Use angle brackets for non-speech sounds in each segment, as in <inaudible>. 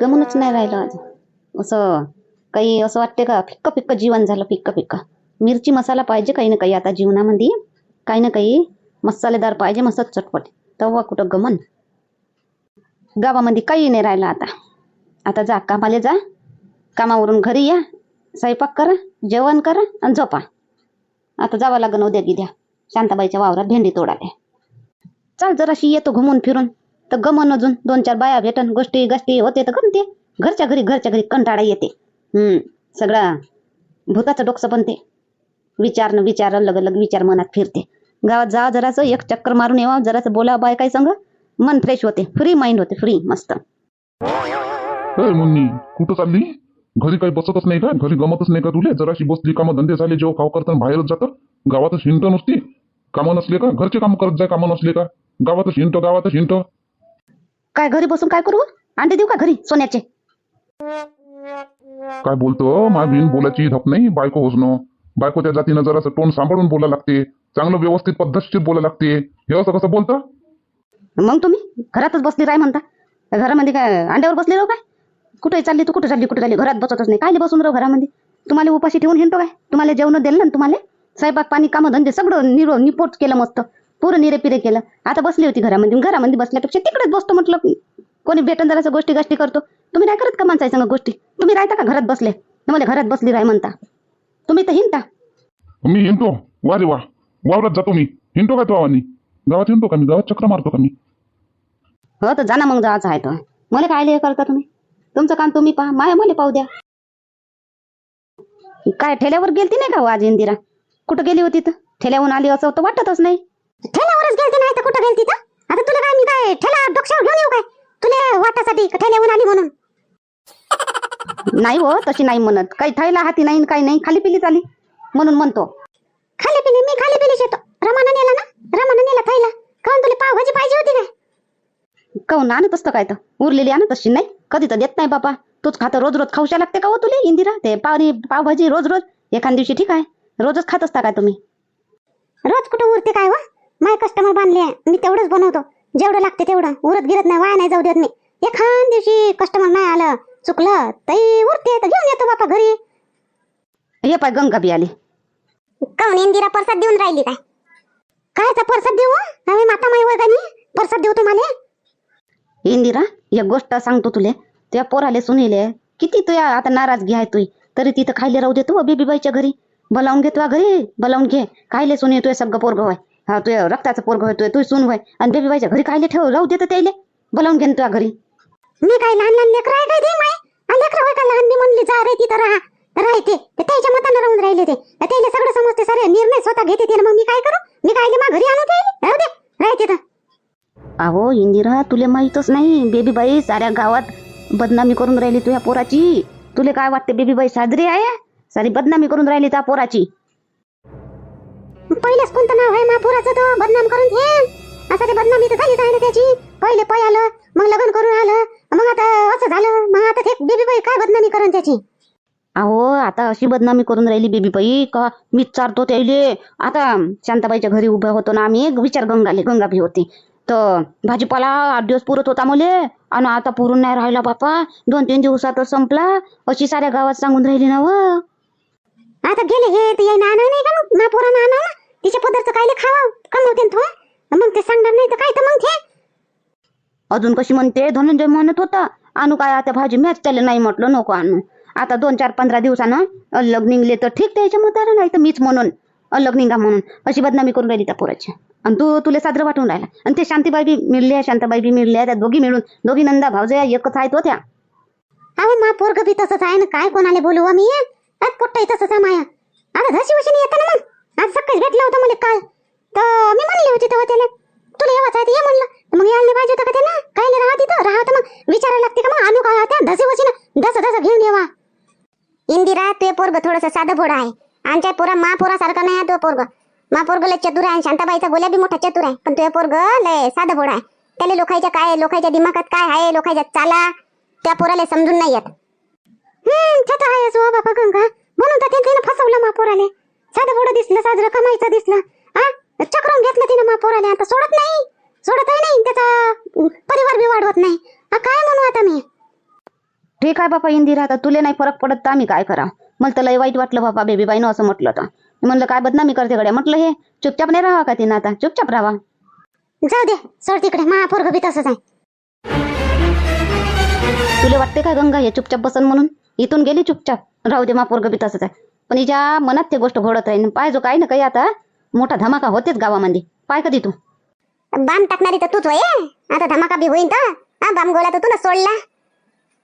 गमनच नाही राहिलं आज असं काही असं वाटते का? फिक्क फिक्क जीवन झालं फिक्क फिक्क. मिरची मसाला पाहिजे काही ना काही. आता जीवनामध्ये काही ना काही मसालेदार पाहिजे मस्त चटपट. तेव्हा कुठं गमन? गावामध्ये काही नाही राहिलं आता. आता जा कामाला जा. कामावरून घरी या. स्वयंपाक करा जेवण करा आणि झोपा. आता जावं लागन उद्या गिद्या शांताबाईच्या वावरात भेंडी तोडाले चाल जराशी येतो घुमून फिरून. तर गमन अजून दोन चार बाया भेटन गोष्टी गाष्टी होते तर गमते. घरच्या घरी घरच्या घरी कंटाळा येते. हम्म सगळा भूताचं डोकसं पण ते विचार न विचार अलग अलग विचार मनात फिरते. गावात जा जरासं एक चक्कर मारून येवा जरासं बोला बाय काय सांग. मन फ्रेश होते. फ्री माइंड होते फ्री मस्त. ए मुन्नी कुठं चालली? घरी काही बसतच नाही का? घरी गमतच नाही का तुले? जराशी बसली कामं धंदे झाले जेव्हा खाव करताना बाहेरच जातं. गावातच हिंट नुसती. कामं नसले का? घरचे काम करत जाय कामं नसले का? गावातच हिंट गावातच हिंट काय घरी बसून काय करू? अंडे देऊ का घरी सोन्याचे? काय बोलतो? मा बिन बोलायची धप नाही बायको होसणं बायको त्या जातीनं जरासं तोंड सांभाळून बोला लागते. चांगलं व्यवस्थित पद्धतशीर बोला लागते. हे असं कसं बोलतं? मग तुम्ही? घरातच बसली राय म्हणता. घरामध्ये काय अंड्यावर बसले राहू काय? कुठे चालली तू? कुठे चालली? कुठे चालली? घरात बसतच नाही. कायले बसून राहू घरामध्ये? तुम्हाला उपाशी ठेवून हिंडतो काय? तुम्हाला जेवण दिलं ना तुम्हाला? स्वयंपाक पाणी कामं धंदे सगळं निरो निपोट केलं मस्त. पुरं निरे पिरे केलं. आता बसली होती घरामध्ये. घरामध्ये बसल्यापेक्षा तिकडेच बसतो म्हटलं. कोणी भेटन जरासं गोष्टी गाष्टी करतो. तुम्ही नाही करत का माणसाई संग गोष्टी? तुम्ही राहता का घरात बसले? तुम्हाला घरात बसली राय म्हणता. तुम्ही तर हिंडता. मी हिंडतो. वा रे वा. वावरात जातो मी. हिंडतो का तो आवानी? गावात हिंडतो का मी? गावात चक्र मारतो का मी? हो तर जा ना मग जायचं आहे तर मला काय हे करता तुम्ही? तुमचं काम तुम्ही पहा. माया मला पाहू द्या. काय ठेल्यावर गेलती नाही का हो आज इंदिरा? कुठं गेली होती तर? ठेल्याहून आली असं तर वाटतच नाही. ठेल्यावरच गेलती नाही तर कुठं गेलती तर? आता तुला काय मी काय ठेला डोक्यावर घेऊन येऊ काय? तुला वाटासाठी ठेल्याहून आली म्हणून. नाही हो तशी नाही म्हणत. काही थैला हाती नाही काही नाही. खाली पिली चाली म्हणून म्हणतो. खाली पिली मी खाली पिलीच येतो रमाना नेला ना? रमाना नेला खायला काऊन तुला पावभाजी पाहिजे होती काय? काहून आणत असतं काय तर? उरलेली आणत असशी नाही? कधी तर देत नाही बापा. तूच खातं रोज रोज खाऊशा लागते का हो तुले इंदिरा? ते पावरी पावभाजी रोज रोज. एखाद दिवशी ठीक आहे. रोजच खात असता काय तुम्ही? रोज कुठं उरते काय वा? माय कस्टमर बांधले मी तेवढंच बनवतो. जेवढं लागते तेवढं. उरत गिरत नाही. वाया नाही जाऊ देत मी. एखाद दिवशी कस्टमर नाही आलं चुकलं तरी उरते. तर घेऊन येतो बापा घरी. हे पाय गंगा बी आली. काऊन इंदिरा प्रसाद देऊन राहिली काय? कायचा प्रसाद देऊ? हवे माता माई वर्गानी प्रसाद देऊ तुम्हाला? इंदिरा एक गोष्ट सांगतो तुले. तुझ्या पोराले सुनीले किती तुया आता नाराजगी आहे तुई. तरी तिथं खायले राहू देतो बेबीबाईच्या घरी. बोलावून घे तुझ्या घरी. बोलावून घे. खायले सुने तुझे सगळं पोरग होय. हा तुझ्या रक्ताचं पोरग होय तुझी सून होय. आणि बेबीबाईच्या घरी खायले ठेव राहू देतं त्याले. बोलावून घे ना तुझ्या घरी. मी काय लहान लहान लेकर आहे काय ते माय लेकरं होय का लहान? मी म्हणली जा रे तिथं राहा. राहते ते त्याच्या मतानं राहून राहिले ते. त्याला सगळं समजते सारे निर्णय स्वतः घेते ते मग मी काय करू? मी काय मा घरी आणून राहिले राहू दे. राहते तर अहो इंदिरा तुले माहीतच नाही. बेबीबाई साऱ्या गावात बदनामी करून राहिली तुझ्या पोराची. तुले काय वाटते बेबीबाई साजरी आहे? सारी बदनामी करून राहिली त्या पोराची. पहिलेच कोणतं नाव आहे महापुराचं तो? बदनाम करून घे. असं ते बदनामी तर झालीच आहे ना त्याची? पहिले पै आलं मग लग्न करून आलं मग आता असं झालं मग आता ते बेबी बाई काय बदनामी करून त्याची? अहो आता अशी बदनामी करून राहिली बेबीबाई का मी चारतो त्याले आता शांताबाईच्या घरी उभं होतो ना आम्ही विचार गंगाले गंगा भी होती. तर भाजीपाला आठ दिवस पुरत होता मले आणि आता पुरून नाही राहिला बापा. दोन तीन दिवसातच संपला अशी साऱ्या गावात सांगून राहिली ना व. आता गेले हे ते आणा नाही का मग? महापुरानं आणा ना. तिच्या पदार्थ कायले खावा. कमवते ना तो मग ते सांगणार नाही तर काय तर मग ते अजून कशी म्हणते धनंजय म्हणत होता आणू काय आता भाजी मॅच त्याला नाही म्हटलं नको आणू. आता दोन चार पंधरा दिवसानं अलग निघले तर ठीक त्याच्या मताला नाही तर मीच म्हणून. अलग निघा म्हणून. अशी बदनामी करून राहिली त्या पोराची. आणि तू तुला साजरं वाटून राहिला. आणि ते शांतीबाई बी मिळल्या शांताबाई बी मिळल्या त्या दोघी मिळून. दोघी नंदा भावजया एकच आहेत होत्या अहो मा पोरग बी तसंच आहे ना. काय कोणाला बोलू आम्ही आज कुठं तसंच ससा माया. आता धशी वशीने येतं ना मग आज सकाळीच भेटलं होतं मला काल. तर मी म्हणली होती तेव्हा त्याला तुला येवाच आहे ये म्हणलं. मग यायला पाहिजे होतं का त्याला? काय नाही राहत तिथं राहत मग. विचारायला लागते का मग? आणू काय त्या धसे वशीनं दस दस घेऊन येवा. इंदिरा ते पोरग थोडस साधं भोडं आहे आमच्या पोरा मा पोरासारखं नाही आहे तो पोरग. मा पोरग लय चतुर आहे आणि शांताबाईचा गोल्या बी मोठा चतुर आहे. पण तो पोरग लय साधं भोडं आहे. त्याला लोकांच्या काय लोकांच्या दिमागात काय आहे? लोकांच्या चाला. त्या पोराला समजून नाही येत. छत आहे सो बाबा गंगा. म्हणून तर त्यानं फसवलं मा पोराले साधं बोडं दिसलं साजरं कमाईचं दिसलं. हा चक्रून घेतलं तिनं मा पोराले आता सोडत नाही. सोडतही नाही त्याचा परिवार बी वाढवत नाही. हा, काय म्हणू आता मी? ठीक आहे बापा इंदिरा आता तुले नाही फरक पडत तर आम्ही काय करा मला तर लय वाईट वाटलं बापा बेबीबाईनं असं म्हटलं तर मी म्हणलं काय बदनामी करते गड्या? म्हटलं हे चुपचाप नाही राहा का तिनं आता? चुपचाप राहा जाऊ दे सोड तिकडे. मा पोरग बी तसंच आहे. तुला वाटते का गंगा हे चुपचाप बसन म्हणून? इथून गेली चुपचाप. राहू दे मा पोरगं बी तसंच आहे. पण हिच्या मनात ते गोष्ट घोडत राहील पाहिजे काही ना काही आता मोठा धमाका होतेच गावामध्ये. पाय कधी तू? बाम टाकणारी तर तूच होय आता धमाका बी होईन तर. हा बाम गोळा तर तू ना सोडला.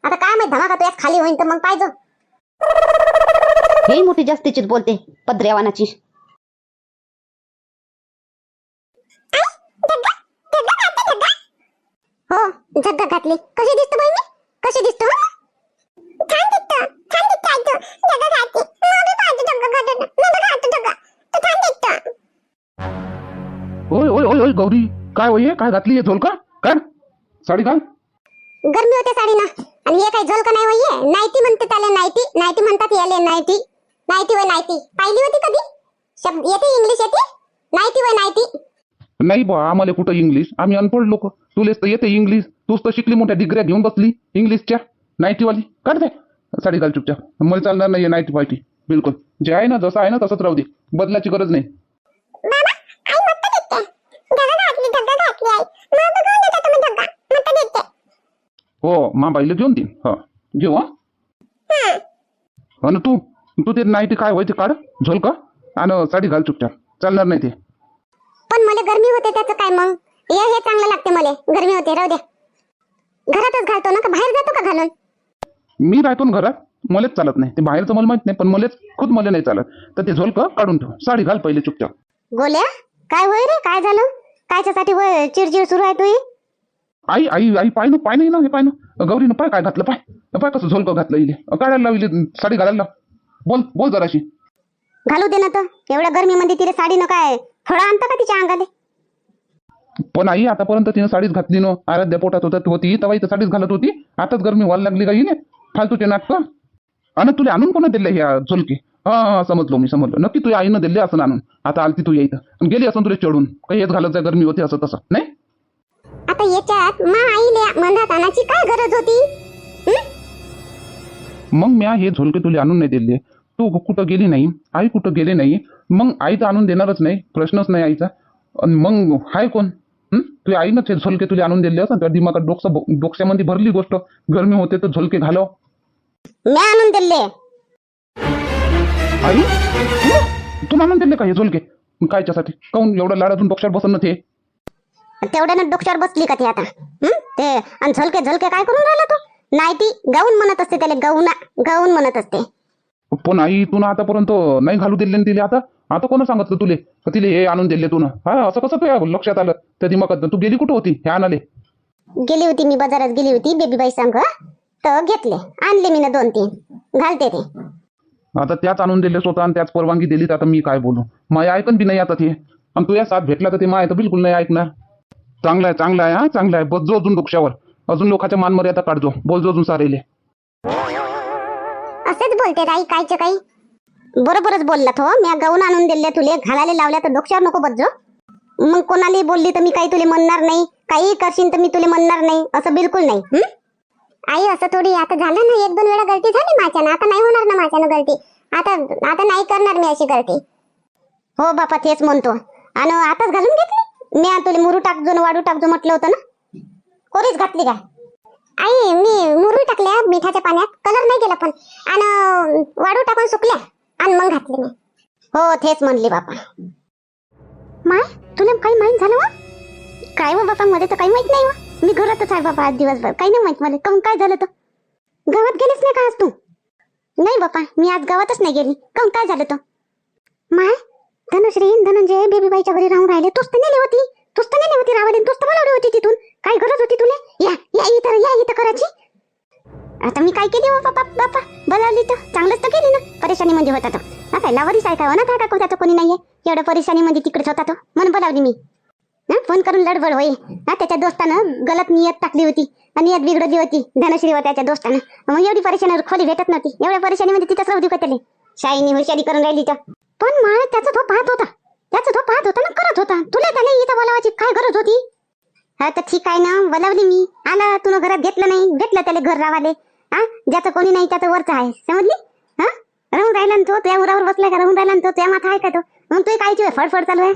आता काय माहीत धमाका तुझ्यात खाली होईन तर मग पाहिजे हेही मोठी जास्तीचीच बोलते पद्र्यावानाची हो जग्गा घातली. गौरी काय होय हे? काय घातली आहे झोलका? काय? साडी घाल. गरमी होते साडी ना आणि हे काही झोलका नाही होई नाईटी म्हणते त्याला नाईटी. नाईटी म्हणतात याले नाईटी. नाईटी व नाईटी. पाहिली होती कधी? शब्द येते इंग्लिश येते? नाईटी व नाईटी. नाही बा आम्हाला कुठं इंग्लिश? आम्ही अनपढ लोक. तुलेच तर येते इंग्लिश. तूच तर शिकली मोठ्या डिग्र्या घेऊन बसली इंग्लिशच्या. नाईटीवाली. काढ दे. साडी घाल चुपचाप. मला चालणार नाही नाईटी फायटी बिलकुल. जे आहे ना जसं आहे ना तसंच राहू दे. बदलाची गरज नाही बाबा आई मस्त दिसते जग्गा घातली जग्गा घातली आई मग बघून देता तुम्ही जग्गा मस्त दिसते हो मा बाईला घेऊन देईन हा. घेऊ हा. आणि तू तू ते नाईटी काय होय ते काढ झोलका आणि साडी घाल चुपचाप. चालणार नाही ते. पण मला गरमी होते त्याचं काय मग? हे हे चांगलं लागते मला. गरमी होते राहू दे. घरातच घालतो ना का बाहेर जातो का घालून? मी राहतो ना घरात मलाच चालत नाही. ते बाहेरचं मला माहीत नाही पण मलाच खुद मला नाही चालत. तर ते झोलकं काढून ठेव. साडी घाल पहिले चुपचाप. गोल्या? काय होय रे? काय झालं? कायच्यासाठी होय? चिडचिड सुरू आहे तुही? आई आई आई पाय ना पाय नाही ना हे पाय ना. गौरीनं पाय काय घातलं पाय. पाय कसं झोलकं घातलं इले काढायला लावली साडी घालायला. बोल बोल जराशी. घालू दे ना तर एवढ्या गरमीमध्ये तिला साडी न काय फळं आणतं का तिच्या अंगाले? पण आई आतापर्यंत तिनं साडीच घातली न. आराध्या पोटात होत होती. तेव्हा इथं साडीच घालत होती. आताच गरमी व्हायला लागली का हिने फालतूचे नाटकं. आणि तुला आणून कोणा दिले ह्या झोलकी? हा हा समजलो मी समजलो. नक्की तुझ्या आईनं दिले असं आणून. आता आलती तू यायचं गेली असं तुला चढून. काही हेच घालत जाय गरमी होती असं तसं. नाही? आता याच्यात मा आईले मधात आणायची काय गरज होती? हं? मग म्या हे झोलके तुला आणून नाही दिले. तू कुठं गेली नाही? आई कुठं गेली नाही? मग आई तर आणून देणारच नाही. प्रश्नच नाही आईचा. आणि मग हाय कोण? हं? तुझ्या आईनं ते झोलके तुला आणून दिले असं? त्या दिमागात डोकसा डोक्यामध्ये भरली गोष्ट. गरमी होते तर झोलके घालव. मी आणून दिले. आई? तू आणून दिले का हे झोलके? कायच्यासाठी? काऊन एवढं लाडातून डोक्यावर बसन ते तेवढ्यानं डोक्यावर बसली का ती आता? हं? ते आणि झलके झलके काय करून राहिला तू? नाईटी गाऊन म्हणत असते त्याला गाऊना गाऊन म्हणत असते. पण आई तू ना आतापर्यंत नाही घालू दिले ना तिले आता? आता कोण सांगितलं तुले? का तिले हे आणून दिले तू ना? हा असं कसं तुया लक्षात आलं? त्या दिमागात तू गेली कुठं होती? हे आणाले. गेली होती मी बाजारात गेली होती बेबीबाई संघ. तर घेतले. आणले मी ना दोन तीन. घालते ते. आता त्याच आणून दिले स्वतः आणि त्याच परवानगी दिली तर आता मी काय बोलू? माया ऐकन बी नाही आता ते. आणि तू या साथ भेटला तर ते माय तर बिलकुल नाही ऐकणार. चांगला आहे चांगला आहे हा चांगला आहे. बस अजून डोक्यावर. अजून लोकांच्या मानमर्यादा काढजो बोलजो अजून सारेले. असेच बोलते काही कायचे काही? बरोबरच बोलला तो हो. मी गाऊन आणून दिले तुले घालायला लावल्या तर डोक्यावर नको बसजो मग कोणाला बोलली तर मी काही तुले म्हणणार नाही. काही करशील तर मी तुले म्हणणार नाही. असं बिलकुल नाही. हं? आई असं थोडी आता झालं ना एक दोन वेळा गलती झाली माझ्यानं. आता नाही होणार ना माझ्यानं गलती. आता आता नाही करणार मी अशी गलती. हो बापा तेच म्हणतो. आणि आताच घालून घेतली? मी तुला मुरू टाकजो ना वाडू टाकजो म्हटलं होतं ना? कोरीच घातली काय? आई मी मुरू टाकल्या मिठाच्या पाण्यात. कलर नाही गेला पण. आणि वाडू टाकून सुकल्या आणि मग घातली मी. हो तेच म्हणली बापा. माय तुला काही माहीत झालं वा? काय व बापा मध्ये तर काही माहीत नाही वा. मी घरातच आहे बापा आज दिवसभर. काही नाही माहीत मला. काहून काय झालं तर? गावात गेलीच नाही का आज तू? नाही बापा मी आज गावातच नाही गेली. काहून काय झालं तर? माय धनश्री धनंजय बेबीबाईच्या घरी राहून राहिले. तूच तर नेली होती. तूच तर नेली होती रावले तूच तर बोलावली होती तिथून. काय गरज होती तुला? या या इथं या इथं करायची. आता मी काय केली हो, बापा बापा? बोलावली तर. चांगलंच तर केली ना. परेशानी म्हणजे होता तो. आता लावरीस आहे काय ना काय टाकवता तो कोणी नाहीये? एवढं परेशानी म्हणजे तिकडेच होता तो. म्हणून बोलावली मी. हा? फोन करून लडबड होई. हा त्याच्या दोस्तानं गलत नियत टाकली होती. आणि नियत बिघडली होती. धनश्री व त्याच्या दोस्तानं. मग एवढी परेशानी खोली भेटत नव्हती. एवढ्या परेशानी मध्ये तिथंच राहू दे का त्याला? शाईनी हुशारी करून राहिली तर. पण माळ त्याचा तो पाहत होता. त्याचा तो पाहत होता ना करत होता. तुला त्याला इथं बोलावायची काय गरज होती? हा तर ठीक आहे ना. बोलावली मी. आला तुला घरात घेतलं नाही. भेटलं त्याला घर रावाले. हा ज्याचं कोणी नाही त्याचं वरचं आहे. समजली? हा? राहून राहिला ना तो. त्या उरावर बसला का? राहून राहिला ना तो. त्या माथा आहे का तो? मग तू काय फडफड चालू आहे.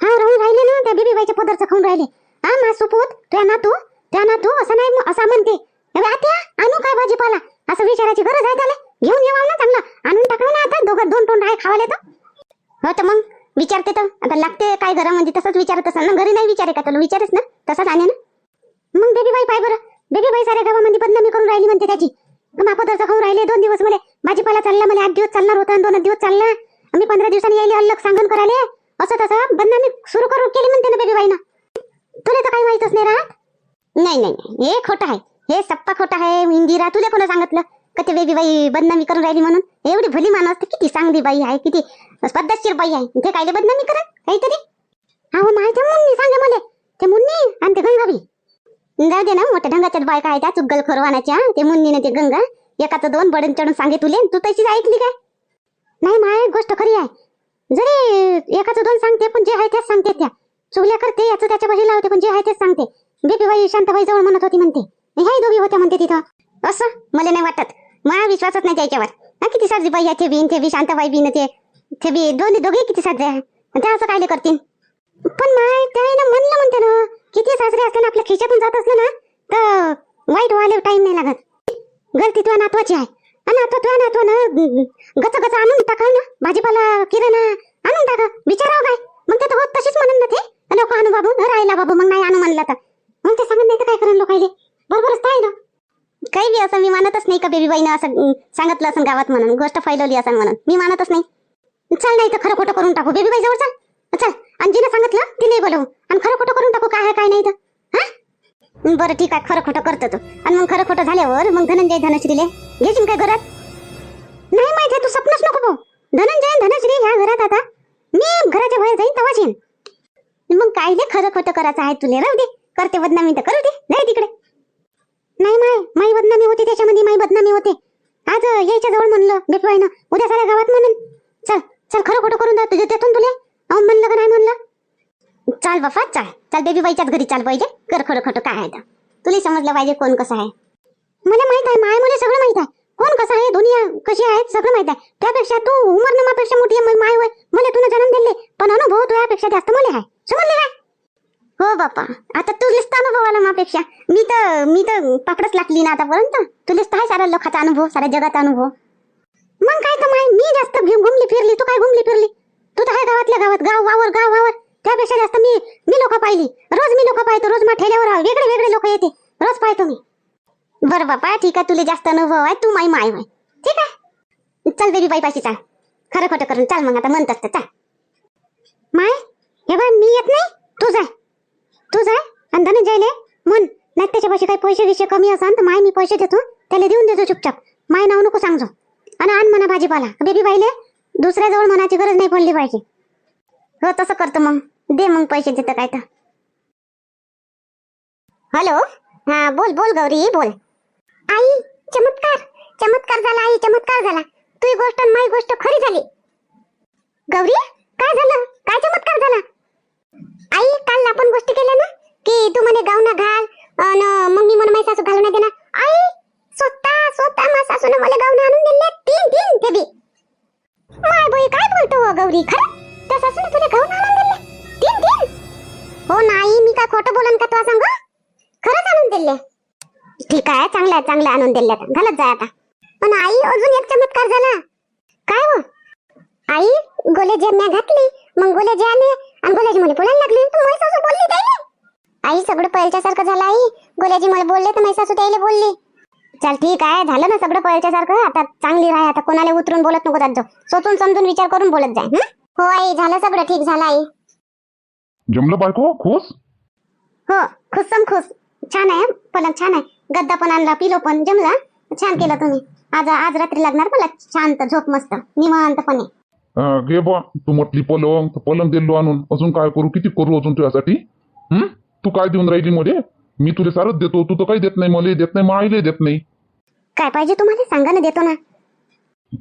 हा राहून राहिले ना. त्या बेबीबाईच्या पदरचं खाऊन राहिले. हा मा सुपूत त्या नातू त्या नातू असं नाही असा असं म्हणते आत्या आणू काय भाजीपाला? असं विचारायची गरज आहे त्याला? घेऊन येऊ ना चांगलं आणून टाकाव ना आता. दोघं दोन तोंड आहे खावाले तर. हो तर मग विचारते तर. आता लागते काय घरामध्ये म्हणजे तसंच विचारत असेल ना. घरी नाही विचारे का तुला? विचारच ना. तसंच आणे ना. मग बेबी बाई पाय बरं. बेबी बाई साऱ्या गावामध्ये बदनामी करून राहिली म्हणते त्याची. मापदरचं खाऊन राहिले दोन दिवस मला भाजीपाला चालला मला आठ दिवस चालणार होता आणि दोन दिवस चालला. आम्ही पंधरा दिवसांनी यायले अल्लग सांगून करायले. असं तसं बदनामी सुरू करून केली म्हणते ना बेबी बाईनं तुला तर काही माहितच नाही राहत. नाही नाही नाही. हे खोटं आहे. हे सप्पा खोटं आहे. इंदिरा तुला कोणा सांगितलं? का ते बेबी बाई बदनामी करून राहिली म्हणून? एवढी भली माणूस तर किती चांगली बाई आहे किती पद्धतशीर बाई आहे. ते कायले बदनामी करा काहीतरी? हा हो माहिती मुन्नी सांगा मला. ते मुन्नी आणि ते गंगावी जाऊ दे ना मोठ्या ढंगाच्या बायका आहे त्या चुगल खोरवानाच्या ते मुन्नीने ते गंगा एकाचं दोन बडन चढून सांगे तुले तू तशीच ऐकली काय? नाही माय गोष्ट खरी आहे. जरी एकाचं दोन सांगते पण जे आहे तेच सांगते त्या. चुगल्या करते याचं त्याच्या बाजूला लावते पण जे आहे तेच सांगते. बेबीबाई शांताबाई जवळ म्हणत होती म्हणते. ह्याही दोघी होत्या म्हणते तिथं. असं? मला नाही वाटत. मला विश्वासच नाही त्याच्यावर हा किती साजरी बाई आहे ते बी ते बी शांताबाई बी न ते ते बी दोन्ही दोघे किती साजरे आहे. त्या असं कायले करतील पण माय त्याने म्हणलं म्हणते ना किती साजरे असले ना आपल्या खिशातून जात असले ना तर वाईट व्हायला टाइम नाही लागत. गलती तुझ्या नातवाची आहे. आणि आता तुझ्या नातवानं गच गच आणून टाका ना भाजीपाला किराणा आणून टाका. विचारावं काय मग ते तर होत तशीच म्हणून ना ते. लोक आणू बाबू राहिला बाबू मग नाही आणू म्हणलं तर. मग ते सांगत नाही तर काय करून लोकायले? बरोबरच तर आहे ना. काही बी असं मी मानतच नाही का बेबीबाईनं असं सांगितलं असं गावात म्हणून गोष्ट फैलवली असं म्हणून. मी मानतच नाही. चल नाही तर खरं खोटं करून टाकू. बेबीबाई जवळ चल. चल आणि जिने सांगितलं तिने बोलवू आणि खरं खोटं करून टाकू काय काय नाही तर हा? बरं ठीक आहे खरं खोटं करतो तू. आणि मग खरं खोटं झाल्यावर मग धनंजय धनश्रीले घेशील काय घरात? नाही माहिती तू स्वप्नच नको भाऊ धनंजय धनश्री ह्या घरात आता. मी घराच्या बाहेर जाईन तेव्हाच येईन. मग काय खरं खोटं करायचं आहे तुले? राहू दे. करते बदनामी तर करू दे. नाही तिकडे. नाही माय. माई बदनामी होती त्याच्यामध्ये माई बदनामी होते. आज यायच्या जवळ म्हणलं बेटवाईनं उद्या साऱ्या गावात म्हणून. चल चल खरं खोटं करून द्या तुझ्या त्यातून तुले? अहो म्हणलं का नाही म्हणलं? चाल बापा चाल. चाल बेबी बाईच्याच घरी चाल पाहिजे. कर खरं खोटं काय आहे तुला समजलं पाहिजे कोण कसं आहे. मला माहीत आहे माय मला सगळं माहीत आहे. कोण कसं आहे दुनिया कशी आहे सगळं माहीत आहे. त्यापेक्षा तू उमर मापेक्षा मोठी आहे माय होय मला तुला जन्म दिले पण अनुभव तुझ्यापेक्षा जास्त मला आहे. समजले काय हो बापा आता तुलेच तर अनुभव आला मापेक्षा मी तर मी तर पापडच लागली ना आतापर्यंत. तुलेच तर आहे सारा लोकांचा अनुभव साऱ्या जगाचा अनुभव. मग काय तर माय मी जास्त घुमली फिरली तू काय घुमली फिरली? तू तर आहे गावातल्या गावात गाव वावर गाव वावर. त्यापेक्षा जास्त मी मी लोक पाहिली. रोज मी लोक पाहतो रोज मग ठेल्यावर वेगळे वेगळे लोक येते. रोज पाहतो मी. बरं बापा ठीक आहे तुला जास्त अनुभव आहे तू माई माय माय ठीक आहे? चल बेबी बाई पाशी चाल. खरं खोटं करून चाल मग आता म्हणत असतं चाल. माय हे बाय मी येत नाही? तू जाय. तू आणि धनंजयले? म्हण नाही त्याच्यापाशी काही पैसे गिसे कमी असन तर माय मी पैसे देतो. त्याला देऊन देतो चुपचाप. माय नाव नको सांगतो आणि आण म्हणा भाजीपाला. बेबी बाईले दुसऱ्याजवळ मनाची गरज नाही पडली पाहिजे हो तसं करतो मग. दे मग पैसे देतं काय तर. हॅलो? हा बोल बोल गौरी बोल. आई चमत्कार. चमत्कार झाला आई चमत्कार झाला. तुझी गोष्ट आणि माझी गोष्ट खरी झाली. गौरी काय झालं? काय चमत्कार झाला? आई काल आपण गोष्ट केलं ना की तू म्हणे गावना घाल अन मग मी म्हणे माझी सासू घालून नाही देणार. आई स्वतः स्वतः माझ्या सासून मला गावना आणून दिले तीन तीन ते बी माय बाई काय बोलतो हो गौरी खरं? त्या सासून तुला गाऊन आणून दिले तीन तीन? हो नाही मी काय खोटं बोलन का तुला सांग? खरंच आणून दिले ठीक आहे चांगलं आहे चांगलं आणून दिले घालत जाय आता. पण आई अजून एक चमत्कार झाला. काय हो? आई गोले जे म्या घातली मग गोले जे आले आणि गोल्याजी मला बोलायला लागली. तू माझी सासू बोलली त्याला आई. सगळं पहिल्याच्या सारखं झालं आई. गोल्याजी मला बोलले तर माझी सासू त्याला बोलली. चल ठीक आहे झालं ना सगळं पहिल्याच्या सारखं आता चांगली राह आता कोणाला उतरून बोलत नको जात जाऊ. स्वतून समजून विचार करून बोलत जाय हं? हो आई झालं सगळं ठीक झालं आई. जमलं बायको? खुश? हो खुशम खुश. छान आहे पलंग छान आहे. गद्दा पण आणला पिलो पण. जमला छान केलं तुम्ही. आज आज रात्री लागणार मला शांत झोप मस्त. निवांतपणे. घे बा तू म्हटली पलंग तर पलंग दिलो आणून. अजून काय करू? किती करू अजून तुझ्यासाठी? हं? तू काय देऊन राहिली मध्ये? मी तुला सारच देतो. तू तर काही देत नाही मला देत नाही माईले देत नाही. काय पाहिजे तुम्हाला? सांगा ना देतो ना.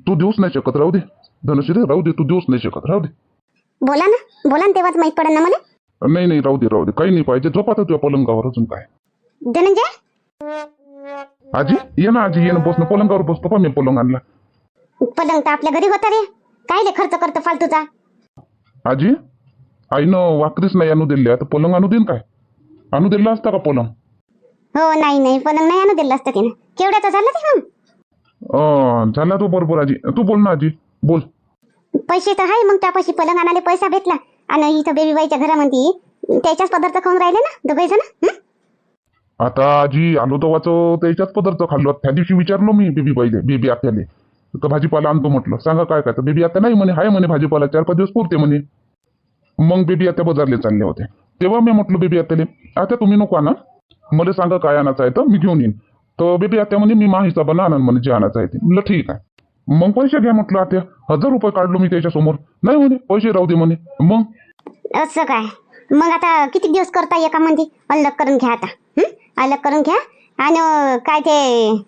तू देऊच नाही शकत राहू दे. धनश्री राहू दे तू देऊच नाही शकत राहू दे. बोला ना. बोला ना तेव्हाच माहीत पडेल ना मला. नाही नाही राहू दे राहू दे. काही नाही पाहिजे. झोप आता तुझ्या पलंगावर अजून काय. धनंजय? आजी ये ना आजी ये ना बस ना. पलंगावर बसतो पा मी पलंग आणला. पलंग तर आपल्या घरी होता रे. काय ले खर्च करतो फालतूचा? आजी आईनं वाकरीच नाही आणू दिली. आता पलंग आणू देईन काय? आणू दिला असता का पलंग? हो नाही नाही. पलंग नाही आणू दिलं असतं तिनं. केवढ्याचा झाला ते मग? अं, झाला तो बरोबर आजी. तू बोल ना आजी. बोल. पैसे तर आहे मग त्यापाशी पलंग आणायला पैसा भेटला. आणि इथं बेबीबाईच्या घरामध्ये त्याच्याच पदार्थ खाऊन राहिले ना दोघे जण? आता आजी आलो तर वाचो त्याच्याच पदार्थ खाल्लो. त्या दिवशी विचारलो मी बेबी पाहिजे बेबी आत्याले. तर भाजीपाला आणतो म्हटलं. सांगा काय काय? तर बेबी आता नाही म्हणे हाय म्हणे भाजीपाला चार पाच दिवस पुरते म्हणे. मग बेबी आता बाजारले चालले होते तेव्हा मी म्हटलं बेबी आत्याले आता तुम्ही नको आणा. मला सांगा काय आणायचं आहे तर मी घेऊन येईन. तर बेबी आत्या म्हणे मी मा हिसाबानं आणन म्हणे जे आणायचं आहे ते. म्हटलं ठीक आहे. मग पैसे घ्या म्हटलं आत्या. हजार रुपये काढलो मी त्याच्यासमोर नाही म्हणे पैसे राहू दे म्हणे. मग? असं काय? मग आता किती दिवस करता एका म्हणजे अलग करून घ्या आता. अलग करून घ्या. आणि काय ते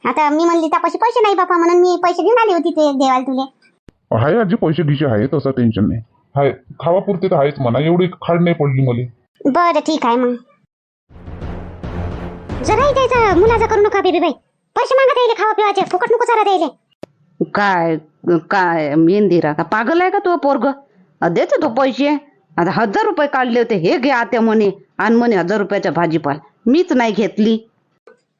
आता मी म्हणली त्यापाशी पैसे नाही बापा म्हणून मी पैसे घेऊन आली होती ते देवाला तुले. आहे आजी पैसे गिसे आहे तसं टेन्शन नाही. आहे खावापुरते तर आहेच म्हणा एवढी खाड नाही पडली मला. बरं ठीक आहे मग. जराही द्यायचं मुलाचं करू नका बेबी बाई. पैसे मागत यायले खावा पिवायचे फुकट नको चारा द्यायले काय काय इंदिरा का पागल आहे का तो पोरग? देतो तो पैसे. आता हजार रुपये काढले होते हे घे आत्या म्हणे आणि म्हणे हजार रुपयाच्या भाजीपाल. मीच नाही घेतली.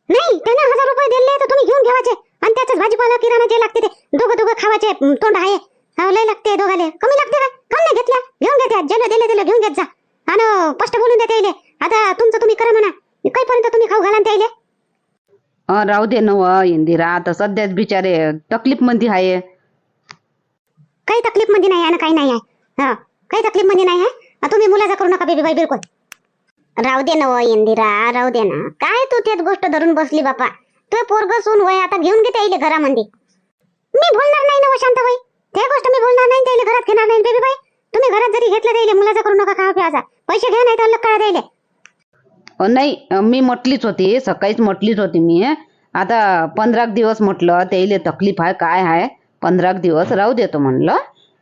नाही त्यानं हजार रुपये दिले तर तुम्ही घेऊन घ्यावाचे आणि त्याचाच भाजीपाला किराणा जे लागते ते दोघं दोघं खावाचे अं, तोंड आहे. हा, लय लागते दोघाले. कमी लागते का? कम नाही घेतल्या. घेऊन घेत्या ज्याला दिले दिले घेऊन घेत जा. आणि स्पष्ट बोलून देता येईल आता तुमचं तुम्ही करा म्हणा. काहीपर्यंत तुम्ही खाऊ घाला त्याला अं, राहू दे नव इंदिरा. आता सध्याच बिचारे तकलीफमध्ये आहे काही तकलीफमध्ये नाही ना काही नाही आहे. हा काही तकलीफमध्ये नाही आहे. तुम्ही मुलाचा करू नका बेबी बाई बिलकुल. राहू दे ना व इंदिरा राहू दे ना काय तू तेच गोष्ट धरून बसली बापा? तू पोरग सून वय आता घेऊन घे त्याला घरामध्ये. मी बोलणार नाही ना व भाई ते गोष्ट मी बोलणार नाही त्याला घरात घेणार नाही. बेबी बाई तुम्ही घरात जरी घेतलं त्याला मुलाचा करू नका काय प्याचा पैसे घ्या नाही तर अलग करा द्यायला नाही मी म्हटलीच होती सकाळीच म्हटलीच होती मी आता पंधरा दिवस म्हटलं त्याला तकलीफ आहे काय आहे? पंधरा दिवस राहू देतो म्हणलं.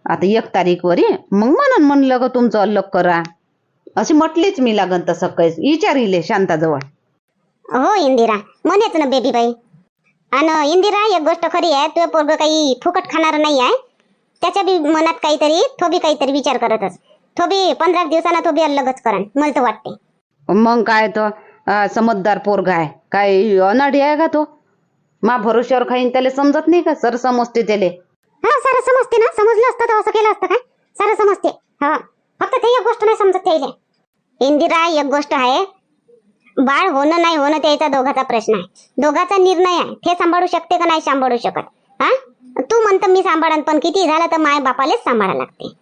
आता एक तारीख वरी मग म्हणून म्हणलं ग तुमचं अलग करा. अशी म्हटलीच मी लागन तर सकाळीच विचारिले शांताजवळ. हो इंदिरा. म्हणेच ना बेबी बाई आणि इंदिरा एक गोष्ट खरी आहे तुझं पोरग काही फुकट खाणार नाही आहे. त्याच्या बी मनात काहीतरी तो बी काहीतरी विचार करतच. तो बी पंधरा दिवसांना तो बी अलगच करण मला तर वाटते मग काय तो अं, समजदार पोरगा आहे. काय अनाडी आहे का तो? मा भरोश्यावर खाईन त्याला समजत नाही का? सर समजते त्याले. हा सारं समजते ना. समजलं असतं तर असं केलं असतं काय? सारं समजते. हा. फक्त ते एक गोष्ट नाही समजत त्याला. इंदिरा एक गोष्ट आहे. बाळ होणं नाही होणं त्याचा दोघाचा प्रश्न आहे. दोघाचा निर्णय आहे. ते सांभाळू शकते का नाही सांभाळू शकत. हा? तू म्हणतं मी सांभाळन पण किती झालं तर माय बापालेच सांभाळा लागते.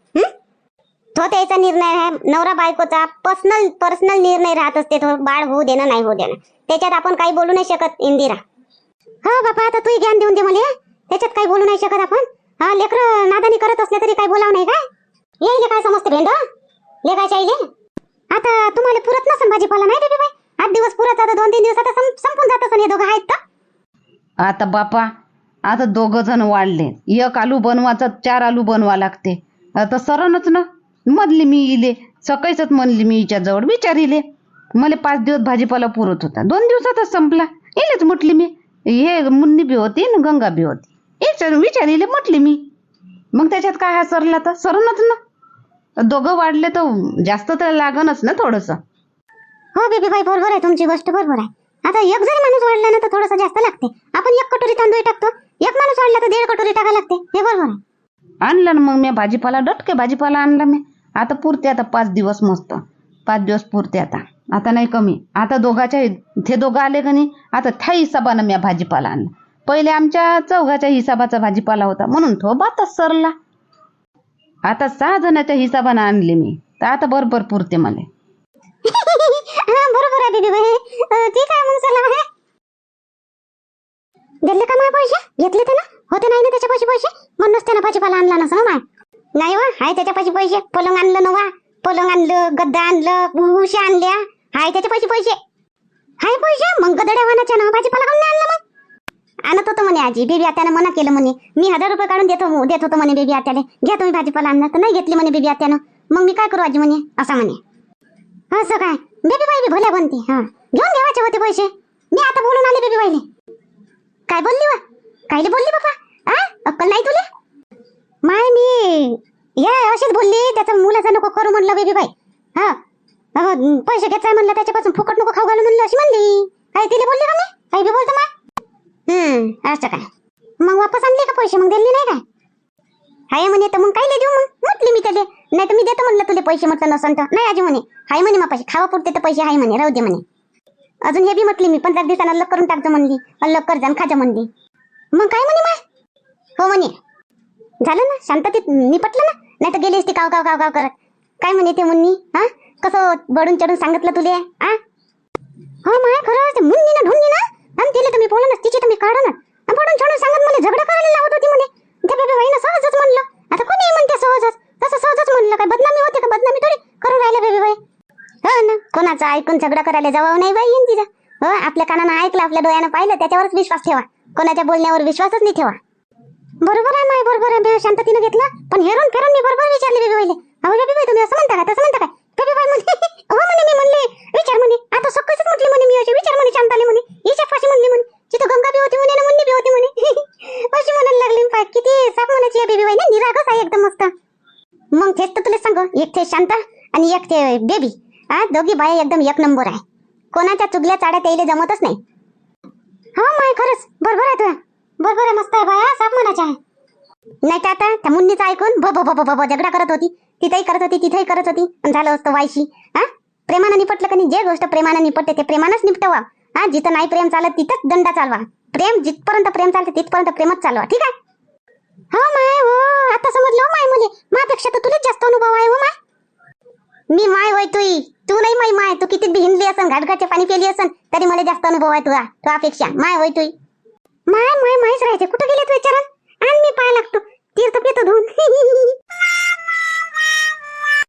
तो त्याचा निर्णय आहे. नवरा बायकोचा पर्सनल पर्सनल निर्णय राहत असते तो बाळ होऊ देणं नाही होऊ देणं. त्याच्यात आपण काही बोलू नाही शकत इंदिरा. हो बापा आता तू ज्ञान देऊन दे मला. त्याच्यात काही बोलू नाही शकत आपण. हा लेकर नादानी करत असले तरी काही बोलावं नाही काय? येईल काय समजते भेंड? लेखाच्या येईल आता तुम्हाला पुरत नसन भाजीपाला नाही बेबी बाई? आठ दिवस पुरत आता दोन तीन दिवस आता संपून जात असं हे दोघं आहेत तर. आता बापा आता दोघ जण वाढले. एक आलू बनवायचा चार आलू बनवा लागते. आता सरणच ना? मधली मी इले. सकाळीच म्हणली मी हिच्या जवळ विचारिले. मला पाच दिवस भाजीपाला पुरत होता. दोन दिवसातच संपला. इलेच म्हटली मी. हे मुन्नी बी होती न गंगा बी होती. विचारिले म्हटली मी. मग त्याच्यात काय हा सरला तर? सरणच ना? दोघं वाढले तर जास्त तर लागनच ना थोडस. हो बेबी बाई बरोबर आहे. तुमची गोष्ट बरोबर आहे. आता एक जरी माणूस वाढला ना तर थोडंसं जास्त लागते. आपण एक कटोरी तांदूळ टाकतो. एक माणूस वाढला तर दीड कटोरी टाका लागते. हे बरोबर आहे. आणलं ना मग मी भाजीपाला डटके भाजीपाला आणला मी. आता पुरते आता पाच दिवस मस्त. पाच दिवस पुरते आता. आता नाही कमी. आता दोघाच्या ते दोघं आले का नाही? आता त्या हिसाबानं मी भाजीपाला आणला. पहिले आमच्या चौघाच्या हिसाबाचा भाजीपाला होता. म्हणून तो बातच सरला. आता सहा जणाच्या हिसाबानं आणले मी. तर आता बरोबर पुरते मला. <laughs> हा बरोबर आहे बेबी बाई. अं, ठीक आहे मग चला दिले का माय पैसे? घेतले ते ना? होते नाही ना त्याच्यापाशी पैसे? म्हणूनच त्यानं भाजीपाला आणला नसं ना माय? नाही वा हाय त्याच्यापाशी पैसे. पलंग आणलं ना वा. पलंग आणलं गद्दा आणलं उशी आणल्या. हाय त्याच्यापाशी पैसे. हाय पैसे? मग गदड्या वानाच्या ना? भाजीपाला आणून आणलं मग? आणत होतं म्हणे आजी. बेबी आत्यानं मना केलं म्हणे. मी हजार रुपये काढून देतो हो, देत होतो म्हणे बेबी आत्याला. घ्या तुम्ही भाजीपाला आणणार तर नाही घेतली म्हणे बेबी आत्यानं. मग मी काय करू आजी म्हणे? असं म्हणे. असं काय? बेबी बाई बी भल्या बनते. हा. घेऊन घ्यावाचे होते पैसे. मी आता बोलून आले बेबी बाईले. काय बोलली वा? कायले बोलली बाबा? आ? अक्कल नाही तुले? माय मी या अशीच बोलली त्याचं मुलाचं नको करू म्हणलं बेबी बाई. हा. पैसे घेतलाय म्हणलं त्याच्यापासून फुकट नको खाऊ घालू म्हणलं अशी म्हणली. काय तिला बोलली का मी काही बी बोलतो माय. हम्म असं काय? मग वापस आणले का पैसे? मग दिले नाही काय? हाय म्हणे तर मग काय देऊ मग? म्हटली मी त्याले. नाही तर मी देतो म्हणलं तुले पैसे म्हटलं नसन तर. नाही आजी म्हणे. हाय म्हणे मग पैसे खावा पुरते तर पैसे हाय म्हणे. राहू दे म्हणे. अजून हे बी म्हटली मी. पंधरा दिवसानं अलग करून टाकतो म्हणली. अलग कर जाण खाजा म्हणली. मग काय म्हणे माय? हो म्हणे. झालं ना? शांततेत निपटलं ना? नाही तर गेली असती काव काव काव काव करत. काय म्हणे ते मुन्नी? हा? कसं बडून चढून सांगितलं तुले? आ? हो माय खरं मुन्नी ना ढुन्नी ना आणि तिला तुम्ही मी बोलूनच तिची तर मी काढ ना पडून छोडून सांगत मला झगडा करायला लावत होती म्हणे. त्या बेबी बाईनं सहजच म्हणलं. आता कोणी म्हणते सहजच? तसं सहजच म्हणलं. काय बदनामी होते का? बदनामी थोडी करून राहिले बेबी बाई. हो ना. कोणाचा ऐकून झगडा करायला जावं नाही बाई येईन तिचा हो आपल्या कानानं ऐकलं आपल्या डोळ्यानं पाहिलं त्याच्यावरच विश्वास ठेवा. कोणाच्या बोलण्यावर विश्वासच नाही ठेवा. बरोबर आहे माय बरोबर आहे. शांततीनं घेतलं. पण हेरून फेरून मी बरोबर विचारले बेबी बाईले. अहो बेबी बाई तुम्ही असं म्हणता का? तसं म्हणता काय बेबी बाई म्हणे हो म्हणे मी म्हणले विचार म्हणे आता सकाळच म्हटली म्हणे मी अशी विचार म्हणे शांताले म्हणे हिच्या फाशी म्हणली म्हणे तिथं गंगा बी होती म्हणे ना मुन्नी बी होती म्हणे अशी म्हणायला लागली पाय किती साप म्हणायची आहे बेबी बाई ना निरागस आहे एकदम मस्त मग तेच तर तुला सांग एक ते शांता आणि एक ते बेबी हा दोघी बाया एकदम एक नंबर आहे. कोणाच्या चुगल्या चाड्या त्याला जमतच नाही. हो माय खरंच. बरोबर आहे तुला. बरोबर आहे मस्त आहे बाया. साफ म्हणायच्या आहे. नाही तर आता त्या मुन्नीचं ऐकून भ ब झगडा करत होती. तिथेही करत होती तिथेही करत होती. आणि झालं असतं वायशी हा? प्रेमानं निपटलं का नाही? जे गोष्ट प्रेमानं निपटते ते प्रेमानंच निपटवा. हा जिथं नाही प्रेम चालत तिथंच दंडा चालवा. प्रेम जिथपर्यंत प्रेम चालते तिथपर्यंत प्रेमच चालवा. ठीक आहे? हो माय हो. आता समजलं हो माय मुले. माझ्यापेक्षा तर तुलाच जास्त अनुभव आहे हो माय. मी माय होय तू तू नाही माय माय. तू किती भिनली असन घाटघाटचे पाणी पेली असन तरी मला जास्त अनुभव आहे तुला तू अपेक्षा. माय होय तू माय माय मायच राहायचे. कुठं गेले तू विचारून आणि मी पाय लागतो. तीर्थ पितो धुवून <laughs>